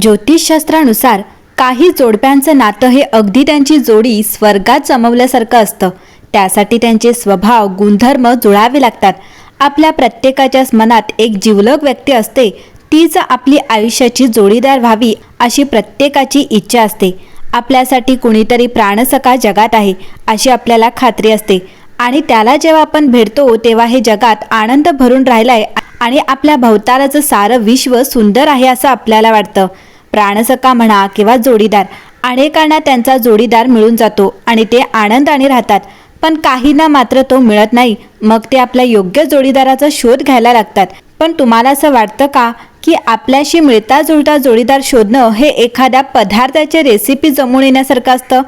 ज्योतिषशास्त्रानुसार काही जोडप्यांचं नातं हे अगदी त्यांची जोडी स्वर्गात जमवल्यासारखं असतं. त्यासाठी त्यांचे स्वभाव गुणधर्म जुळावे लागतात. आपल्या प्रत्येकाच्याच मनात एक जिवलग व्यक्ती असते. तीच आपली आयुष्याची जोडीदार व्हावी अशी प्रत्येकाची इच्छा असते. आपल्यासाठी कुणीतरी प्राणसखा जगात आहे अशी आपल्याला खात्री असते. आणि त्याला जेव्हा आपण भेटतो तेव्हा हे जगात आनंद भरून राहिलाय आणि आपल्या भवतालाचं सारं विश्व सुंदर आहे असं आपल्याला वाटतं. प्राणसखा म्हणा किंवा जोडीदार अनेकांना त्यांचा जोडीदार मिळून जातो आणि ते आनंदाने राहतात. पण काहींना मात्र तो मिळत नाही. मग ते आपल्या योग्य जोडीदाराचा शोध घ्यायला लागतात. पण तुम्हाला असं वाटतं का की आपल्याशी मिळता जुळता जोडीदार शोधणं हे एखाद्या पदार्थाची रेसिपी जमून येण्यासारखं असतं?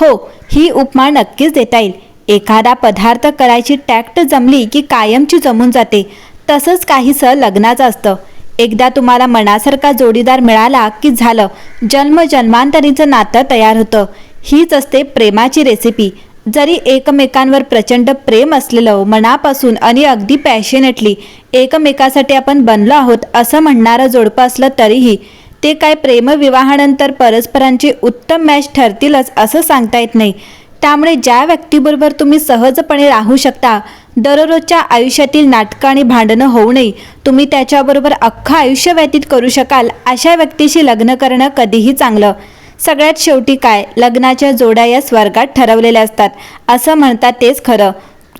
हो ही उपमा नक्कीच देता येईल. एखादा पदार्थ करायची टॅक्ट जमली की कायमची जमून जाते. तसंच काहीसं लग्नाचं असतं. एकदा तुम्हाला मनासारखा जोडीदार मिळाला की झालं जन्म जन्मांतरीचं नातं तयार होतं. हीच असते प्रेमाची रेसिपी जरी एकमेकांवर प्रचंड प्रेम असलेलं मनापासून आणि अगदी पॅशनेटली एकमेकासाठी आपण बनलो आहोत असं म्हणणारं जोडपं असलं तरीही ते काय प्रेमविवाहानंतर परस्परांची उत्तम मॅच ठरतीलच असं सांगता येत नाही. त्यामुळे ज्या व्यक्तीबरोबर तुम्ही सहजपणे राहू शकता दररोजच्या आयुष्यातील नाटकं आणि भांडणं होऊ नये. तुम्ही त्याच्याबरोबर अख्खं आयुष्य व्यतीत करू शकाल अशा व्यक्तीशी लग्न करणं कधीही चांगलं. सगळ्यात शेवटी काय? लग्नाच्या जोड्या या स्वर्गात ठरवलेल्या असतात. असं म्हणतात तेच खरं.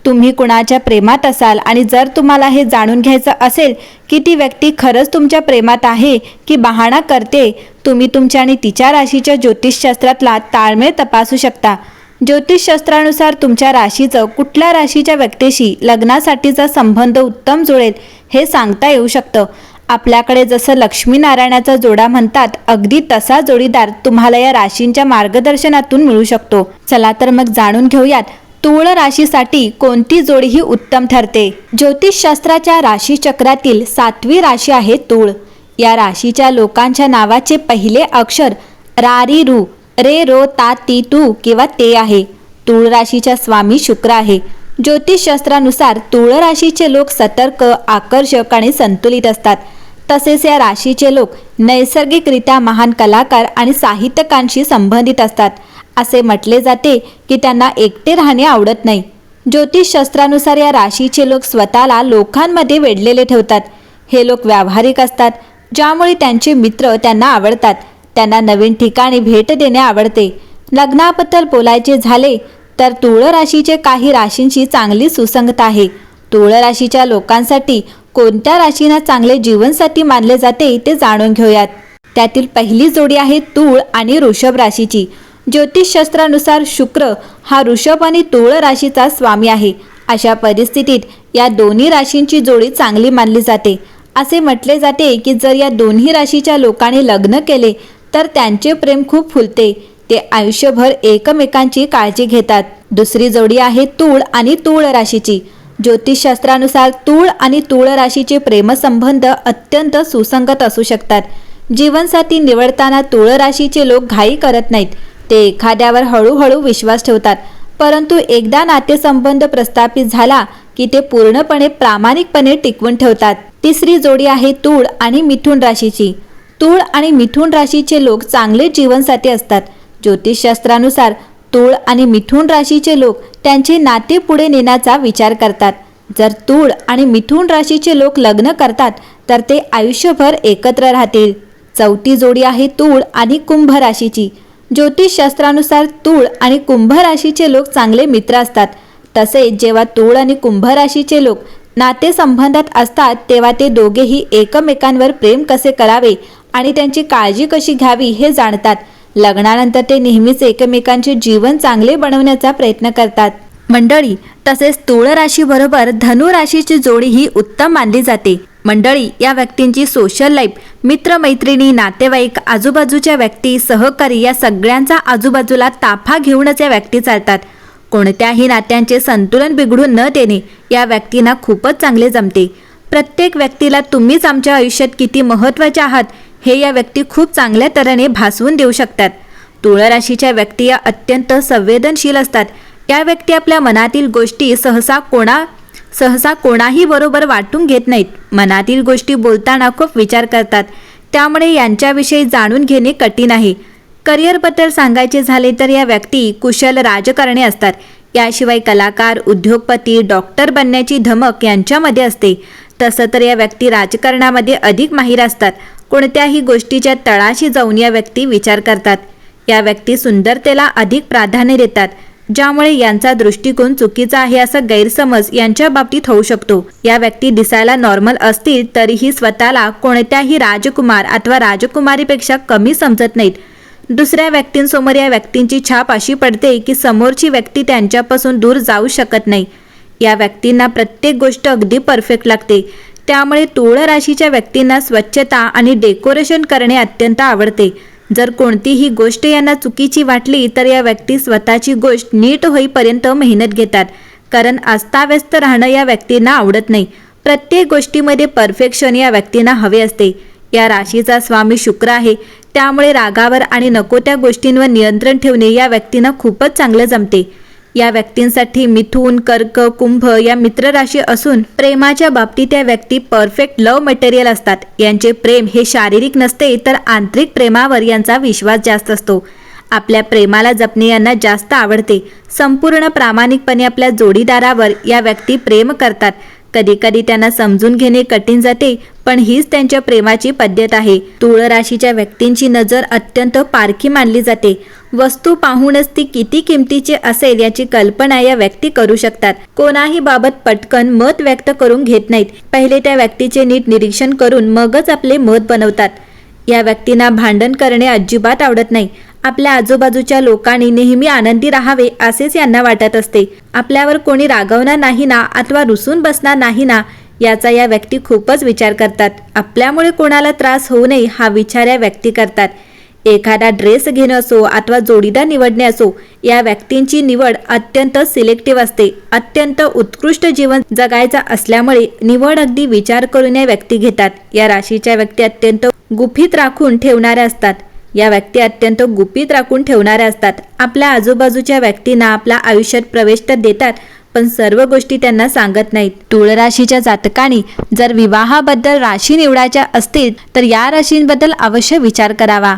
तुम्ही कुणाच्या प्रेमात असाल आणि जर तुम्हाला हे जाणून घ्यायचं असेल की ती व्यक्ती खरंच तुमच्या प्रेमात आहे की बहाणा करते तुम्ही तुमच्या आणि तिच्या राशीच्या ज्योतिषशास्त्रातला ताळमेळ तपासू शकता. ज्योतिषशास्त्रानुसार तुमच्या राशीचं कुठल्या राशीच्या व्यक्तीशी लग्नासाठीचा संबंध उत्तम जुळेल हे सांगता येऊ शकतं. आपल्याकडे जसं लक्ष्मीनारायणाचा जोडा म्हणतात अगदी तसा जोडीदार तुम्हाला या राशींच्या मार्गदर्शनातून मिळू शकतो. चला तर मग जाणून घेऊयात तुळ राशीसाठी कोणती जोडी ही उत्तम ठरते? ज्योतिषशास्त्राच्या राशीचक्रातील सातवी राशी आहे तुळ. या राशीच्या लोकांच्या नावाचे पहिले अक्षर रारी रू. रे रो ता ती तू किंवा ते आहे. तूळ राशीच्या स्वामी शुक्र आहे. ज्योतिषशास्त्रानुसार तुळ राशीचे लोक सतर्क आकर्षक आणि संतुलित असतात. तसेच या राशीचे लोक नैसर्गिकरित्या महान कलाकार आणि साहित्यकांशी संबंधित असतात. असे म्हटले जाते की त्यांना एकटे राहणे आवडत नाही. ज्योतिषशास्त्रानुसार या राशीचे लोक स्वतःला लोकांमध्ये वेढलेले ठेवतात. हे लोक व्यावहारिक असतात ज्यामुळे त्यांचे मित्र त्यांना आवडतात. त्यांना नवीन ठिकाणी भेट देणे आवडते. लग्नाबद्दल बोलायचे झाले तर तुळ राशीचे काही राशींची चांगली सुसंगत आहे. तुळ राशीच्या लोकांसाठी कोणत्या राशींना चांगले जीवनसाठी मानले जाते ते जाणून घेऊयात. त्यातील पहिली जोडी आहे तूळ आणि वृषभ राशीची. ज्योतिषशास्त्रानुसार शुक्र हा ऋषभ आणि तुळ राशीचा स्वामी आहे. अशा परिस्थितीत या दोन्ही राशींची जोडी चांगली मानली जाते. असे म्हटले जाते की जर या दोन्ही राशीच्या लोकांनी लग्न केले तर त्यांचे प्रेम खूप फुलते. ते आयुष्यभर एकमेकांची काळजी घेतात. दुसरी जोडी आहे तूळ आणि तूळ राशीची. ज्योतिषशास्त्रानुसार तूळ आणि तूळ राशीचे प्रेमसंबंध अत्यंत सुसंगत असू शकतात. जीवनसाथी निवडताना तूळ राशीचे लोक घाई करत नाहीत. ते एखाद्यावर हळूहळू विश्वास ठेवतात. परंतु एकदा नातेसंबंध प्रस्थापित झाला की ते पूर्णपणे प्रामाणिकपणे टिकवून ठेवतात. तिसरी जोडी आहे तूळ आणि मिथुन राशीची. तूळ आणि मिथुन राशीचे लोक चांगले जीवनसाथी असतात. ज्योतिषशास्त्रानुसार तूळ आणि मिथुन राशीचे लोक त्यांचे नाते पुढे नेण्याचा विचार करतात. जर तूळ आणि मिथुन राशीचे लोक लग्न करतात तर ते आयुष्यभर एकत्र राहतील. चौथी जोडी आहे तूळ आणि कुंभ राशीची. ज्योतिषशास्त्रानुसार तूळ आणि कुंभ राशीचे लोक चांगले मित्र असतात. तसेच जेव्हा तूळ आणि कुंभ राशीचे लोक नातेसंबंधात असतात तेव्हा ते दोघेही एकमेकांवर प्रेम कसे करावे आणि त्यांची काळजी कशी घ्यावी हे जाणतात. लग्नानंतर ते नेहमीच एकमेकांचे जीवन चांगले बनवण्याचा प्रयत्न करतात. मंडळी तसेच तुळ राशीबरोबर धनु राशीची जोडी ही उत्तम मानली जाते. मंडळी या व्यक्तींची सोशल लाईफ मित्रमैत्रिणी नातेवाईक आजूबाजूच्या व्यक्ती सहकारी या सगळ्यांचा आजूबाजूला ताफा घेऊनच या व्यक्ती चालतात. कोणत्याही नात्यांचे संतुलन बिघडून न देणे या व्यक्तींना खूपच चांगले जमते. प्रत्येक व्यक्तीला तुम्हीच आमच्या आयुष्यात किती महत्त्वाचे आहात हे या व्यक्ती खूप चांगल्या तऱ्हेने भासवून देऊ शकतात. तुळ राशीच्या व्यक्ती या अत्यंत संवेदनशील असतात. त्या व्यक्ती आपल्या मनातील गोष्टी सहसा कोणा सहसा कोणाही बरोबर वाटून घेत नाहीत. मनातील गोष्टी बोलताना खूप विचार करतात. त्यामुळे यांच्याविषयी जाणून घेणे कठीण आहे. करिअरबद्दल सांगायचे झाले तर या व्यक्ती कुशल राजकारणी असतात. याशिवाय कलाकार उद्योगपती डॉक्टर बनण्याची धमक यांच्यामध्ये असते. तसं तर या व्यक्ती राजकारणामध्ये अधिक माहीर असतात. कोणत्याही गोष्टीच्या तळाशी जाऊन या व्यक्ती विचार करतात. या व्यक्ती सुंदरतेला अधिक प्राधान्य देतात ज्यामुळे यांचा दृष्टिकोन चुकीचा आहे असा गैरसमज यांच्या बाबतीत होऊ शकतो. या व्यक्ती दिसायला नॉर्मल असतील तरीही स्वतःला कोणत्याही राजकुमार अथवा राजकुमारीपेक्षा कमी समजत नाहीत. दुसऱ्या व्यक्तींसमोर या व्यक्तींची छाप अशी पडते की समोरची व्यक्ती त्यांच्यापासून दूर जाऊ शकत नाही. या व्यक्तींना प्रत्येक गोष्ट अगदी परफेक्ट लागते. त्यामुळे तुळ राशीच्या व्यक्तींना स्वच्छता आणि डेकोरेशन करणे अत्यंत आवडते. जर कोणतीही गोष्ट यांना चुकीची वाटली तर या व्यक्ती स्वतःची गोष्ट नीट होईपर्यंत मेहनत घेतात. कारण अस्ताव्यस्त राहणं या व्यक्तींना आवडत नाही. प्रत्येक गोष्टीमध्ये परफेक्शन या व्यक्तींना हवे असते. या राशीचा स्वामी शुक्र आहे. त्यामुळे रागावर आणि नको त्या गोष्टींवर नियंत्रण ठेवणे या व्यक्तींना खूपच चांगलं जमते. या व्यक्तींसाठी मिथून कर्क कुंभ या मित्र राशी असून प्रेमाच्या बाबतीत या व्यक्ती परफेक्ट लव्ह मटेरियल असतात. यांचे प्रेम हे शारीरिक नसते तर आंतरिक प्रेमावर यांचा विश्वास जास्त असतो. आपल्या प्रेमाला जपणे यांना जास्त आवडते. संपूर्ण प्रामाणिकपणे आपल्या जोडीदारावर या व्यक्ती प्रेम करतात. कधी कधी त्यांना समजून घेणे कठीण जाते पण हीच त्यांच्या प्रेमाची पद्धत आहे. तुळ राशीच्या व्यक्तींची नजर अत्यंत पारखी मानली जाते. वस्तू पाहूनच ती किती किमतीची असेल याची कल्पना या व्यक्ती करू शकतात. कोणाही बाबत पटकन मत व्यक्त करून घेत नाहीत. पहिले त्या व्यक्तीचे नीट निरीक्षण करून मगच आपले मत बनवतात. या व्यक्तींना भांडण करणे अजिबात आवडत नाही. आपल्या आजूबाजूच्या लोकांनी नेहमी आनंदी राहावे असेच यांना वाटत असते. आपल्यावर कोणी रागवणार नाही ना अथवा रुसून बसणार नाही ना याचा या व्यक्ती खूपच विचार करतात. आपल्यामुळे कोणाला त्रास होऊ नये हा विचार या व्यक्ती करतात. एखादा ड्रेस घेणं असो अथवा जोडीदार निवडणे असो या व्यक्तींची निवड अत्यंत सिलेक्टिव्ह असते. अत्यंत उत्कृष्ट जीवन जगायचा असल्यामुळे निवड अगदी विचार करून या व्यक्ती घेतात. या राशीच्या व्यक्ती अत्यंत गुपित राखून ठेवणाऱ्या असतात. या व्यक्ती अत्यंत गुपित राखून ठेवणाऱ्या असतात. आपल्या आजूबाजूच्या व्यक्तींना आपल्या आयुष्यात प्रवेश तर देतात पण सर्व गोष्टी त्यांना सांगत नाहीत. तुळ राशीच्या जातकाने जर विवाहाबद्दल राशी निवडायच्या असतील तर या राशींबद्दल अवश्य विचार करावा.